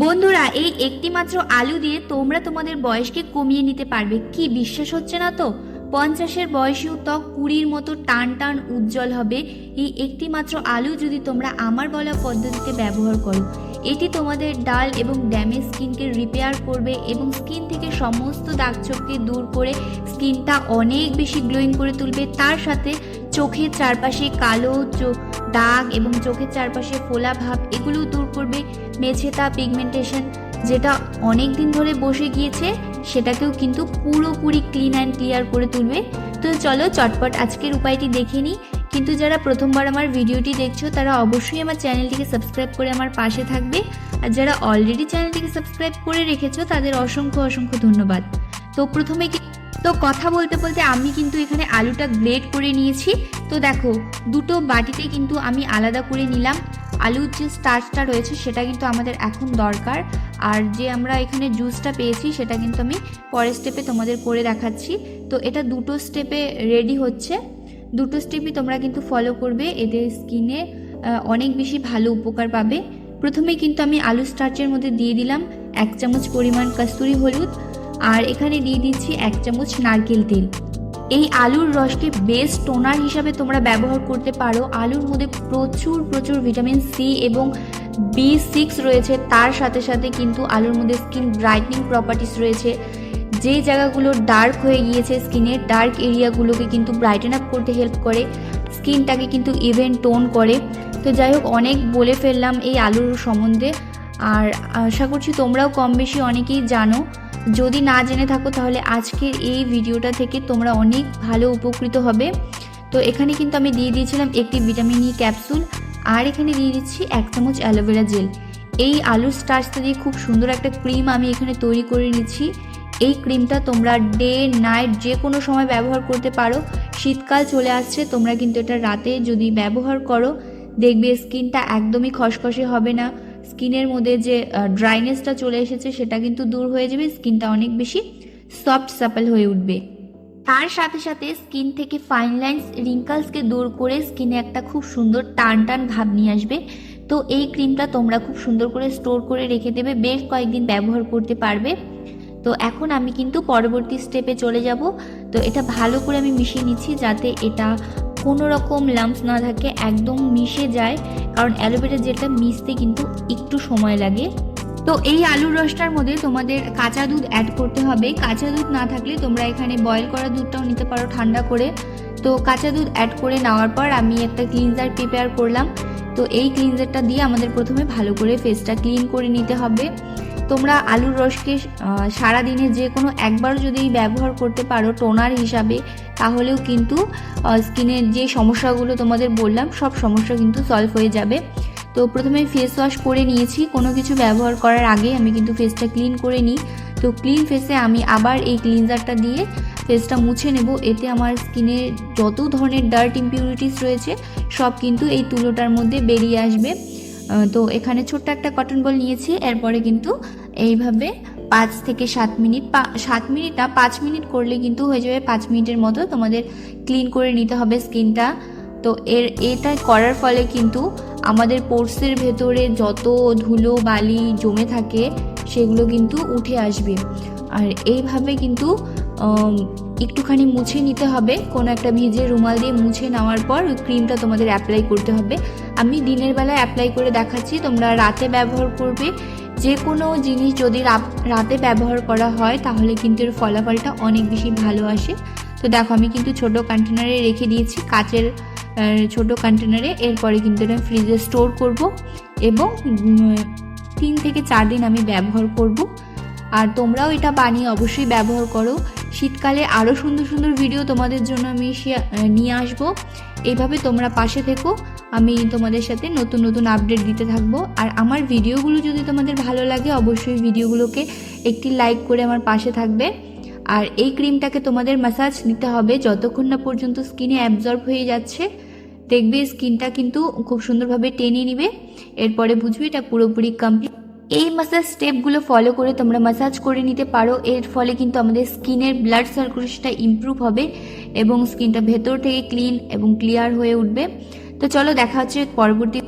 বন্ধুরা, এই একটি মাত্র আলু দিয়ে তোমরা তোমাদের বয়সকে কমিয়ে নিতে পারবে। কি বিশ্বাস হচ্ছে না তো? পঞ্চাশের বয়সেও ত্বক কুড়ির মতো টান টান উজ্জ্বল হবে। এই একটি মাত্র আলু যদি তোমরা আমার বলা পদ্ধতিতে ব্যবহার করো, এটি তোমাদের ডাল এবং ড্যামেজ স্কিনকে রিপেয়ার করবে এবং স্কিন থেকে সমস্ত দাগছোপকে দূর করে স্কিনটা অনেক বেশি গ্লোয়িং করে তুলবে। তার সাথে চোখের চারপাশে কালো চোখ দাগ এবং চোখের চারপাশে ফোলা ভাব, এগুলো দূর করবে মেছেতা পিগমেন্টেশন যেটা অনেক দিন ধরে বসে গিয়েছে, সেটাকেও কিন্তু পুরোপুরি ক্লিন অ্যান্ড ক্লিয়ার করে তুলবে। তো চলো চটপট আজকের উপায়টি দেখে নিই। কিন্তু যারা প্রথমবার আমার ভিডিওটি দেখছ, তারা অবশ্যই আমার চ্যানেলটিকে সাবস্ক্রাইব করে আমার পাশে থাকবে। আর যারা অলরেডি চ্যানেলটিকে সাবস্ক্রাইব করে রেখেছো, তাদের অসংখ্য অসংখ্য ধন্যবাদ। তো প্রথমে কি তো কথা বলতে বলতে আমি কিন্তু এখানে আলুটা গ্রেড করে নিয়েছি। তো দেখো, দুটো বাটিতে কিন্তু আমি আলাদা করে নিলাম। আলুর যে স্টার্চটা রয়েছে সেটা কিন্তু আমাদের এখন দরকার। আর যে আমরা এখানে জুসটা পেয়েছি সেটা কিন্তু আমি পরের স্টেপে তোমাদের করে দেখাচ্ছি। তো এটা দুটো স্টেপে রেডি হচ্ছে। দুটো স্টেপই তোমরা কিন্তু ফলো করবে। এদের স্কিনে অনেক বেশি ভালো উপকার পাবে। প্রথমে কিন্তু আমি আলু স্টার্চের মধ্যে দিয়ে দিলাম। এক চামচ পরিমাণ কস্তুরি হলুদ। আর এখানে দিয়ে দিচ্ছি এক চামচ নারকেল তেল। এই আলুর রসকে বেস্ট টোনার হিসাবে তোমরা ব্যবহার করতে পারো। আলুর মধ্যে প্রচুর প্রচুর ভিটামিন সি এবং বি সিক্স রয়েছে। তার সাথে সাথে কিন্তু আলুর মধ্যে স্কিন ব্রাইটনিং প্রপার্টিস রয়েছে। যে জায়গাগুলো ডার্ক হয়ে গিয়েছে স্কিনের ডার্ক এরিয়াগুলোকে কিন্তু ব্রাইটেন আপ করতে হেল্প করে। স্কিনটাকে কিন্তু ইভেন টোন করে। তো যাই হোক, অনেক বলে ফেললাম এই আলুর সম্বন্ধে। আর আশা করছি তোমরাও কম বেশি অনেকেই জানো। যদি না জেনে থাকো, তাহলে আজকের এই ভিডিওটা থেকে তোমরা অনেক ভালো উপকৃত হবে। তো এখানে কিন্তু আমি দিয়ে দিয়েছিলাম একটি ভিটামিন ই ক্যাপসুল, আর এখানে দিয়ে দিচ্ছি এক চামচ অ্যালোভেরা জেল। এই আলুর স্টার্চটা দিয়ে খুব সুন্দর একটা ক্রিম আমি এখানে তৈরি করে নিচ্ছি। এই ক্রিমটা তোমরা ডে নাইট যে কোনো সময় ব্যবহার করতে পারো। শীতকাল চলে আসছে, তোমরা কিন্তু এটা রাতে যদি ব্যবহার করো, দেখবে স্কিনটা একদমই খসখসে হবে না। স্কিনের মধ্যে যে ড্রাইনেসটা চলে এসেছে, সেটা কিন্তু দূর হয়ে যাবে, স্কিনটা অনেক বেশি সফট সাপল হয়ে উঠবে। তার সাথে সাথে স্কিন থেকে ফাইন লাইন্স রিঙ্কালসকে দূর করে স্কিনে একটা খুব সুন্দর টান টান ভাব নিয়ে আসবে। তো এই ক্রিমটা তোমরা খুব সুন্দর করে স্টোর করে রেখে দেবে, বেশ কয়েকদিন ব্যবহার করতে পারবে। তো এখন আমি কিন্তু পরবর্তী স্টেপে চলে যাব। তো এটা ভালো করে আমি মিশিয়ে নিচ্ছি যাতে এটা কোনো রকম লাম্পস না থাকে, একদম মিশে যায়। কারণ অ্যালোভেরা জেলটা মিশতে কিন্তু একটু সময় লাগে। তো এই আলুর রসটার মধ্যে তোমাদের কাঁচা দুধ অ্যাড করতে হবে। কাঁচা দুধ না থাকলে তোমরা এখানে বয়েল করা দুধটাও নিতে পারো ঠান্ডা করে। তো কাঁচা দুধ অ্যাড করে নেওয়ার পর আমি একটা ক্লিনজার প্রিপেয়ার করলাম। তো এই ক্লিনজারটা দিয়ে আমাদের প্রথমে ভালো করে ফেসটা ক্লিন করে নিতে হবে। তোমরা আলুর রসকে সারাদিনে যে কোনো একবার যদি ব্যবহার করতে পারো টোনার হিসাবে, তাহলেও কিন্তু স্কিনের যে সমস্যাগুলো তোমাদের বললাম, সব সমস্যা কিন্তু সলভ হয়ে যাবে। তো প্রথমে ফেস ওয়াশ করে নিয়েছি, কোনো কিছু ব্যবহার করার আগে আমি কিন্তু ফেসটা ক্লিন করে নিই। তো ক্লিন ফেসে আমি আবার এই ক্লিনজারটা দিয়ে ফেসটা মুছে নেব, এতে আমার স্কিনে যত ধরনের ডার্ট ইম্পিউরিটিস রয়েছে, সব কিন্তু এই তুলোটার মধ্যে বেরিয়ে আসবে। তো এখানে ছোট্ট একটা কটন বল নিয়েছি। এরপরে কিন্তু এইভাবে পাঁচ থেকে সাত মিনিট সাত মিনিট না, পাঁচ মিনিট করলে কিন্তু হয়ে যাবে পাঁচ মিনিটের মতো তোমাদের ক্লিন করে নিতে হবে স্কিনটা তো এর, এটা করার ফলে কিন্তু আমাদের পোর্সের ভেতরে যত ধুলো, বালি জমে থাকে, সেগুলো কিন্তু উঠে আসবে। আর এইভাবে কিন্তু একটুখানি মুছে নিতে হবে। কোনো একটা ভিজে রুমাল দিয়ে মুছে নেওয়ার পর ওই ক্রিমটা তোমাদের অ্যাপ্লাই করতে হবে। আমি দিনের বেলায় অ্যাপ্লাই করে দেখাচ্ছি, তোমরা রাতে ব্যবহার করবে। যে কোনো জিনিস যদি রাতে ব্যবহার করা হয়, তাহলে কিন্তু এর ফলাফলটা অনেক বেশি ভালো আসে। তো দেখো, আমি কিন্তু ছোট কন্টেনারে রেখে দিয়েছি, কাচের ছোট কন্টেনারে এরপরে কিন্তু এটা ফ্রিজে স্টোর করব এবং তিন থেকে চার দিন আমি ব্যবহার করব। আর তোমরাও এটা বানিয়ে অবশ্যই ব্যবহার করো। শীতকালে আরও সুন্দর সুন্দর ভিডিও তোমাদের জন্য আমি নিয়ে আসব। এইভাবে তোমরা পাশে থেকো। আমি তোমাদের সাথে নতুন নতুন আপডেট দিতে থাকব। আর আমার ভিডিওগুলো যদি তোমাদের ভালো লাগে, অবশ্যই ভিডিওগুলোকে একটি লাইক করে আমার পাশে থাকবে। আর এই ক্রিমটাকে তোমাদের ম্যাসাজ নিতে হবে যতক্ষণ না পর্যন্ত স্কিনে অ্যাবজর্ব হয়ে যাচ্ছে। দেখবে স্কিনটা কিন্তু খুব সুন্দরভাবে টেনে নিবে। এরপরে বুঝবে এটা পুরোপুরি কমপ্লিট এই মাসাজ স্টেপগুলো ফলো করে তোমরা মাসাজ করে নিতে পারো। এর ফলে কিন্তু আমাদের স্কিনের ব্লাড সার্কুলেশনটা ইম্প্রুভ হবে এবং স্কিনটা ভেতর থেকে ক্লিন এবং ক্লিয়ার হয়ে উঠবে। তো চলো দেখা হচ্ছে পরবর্তী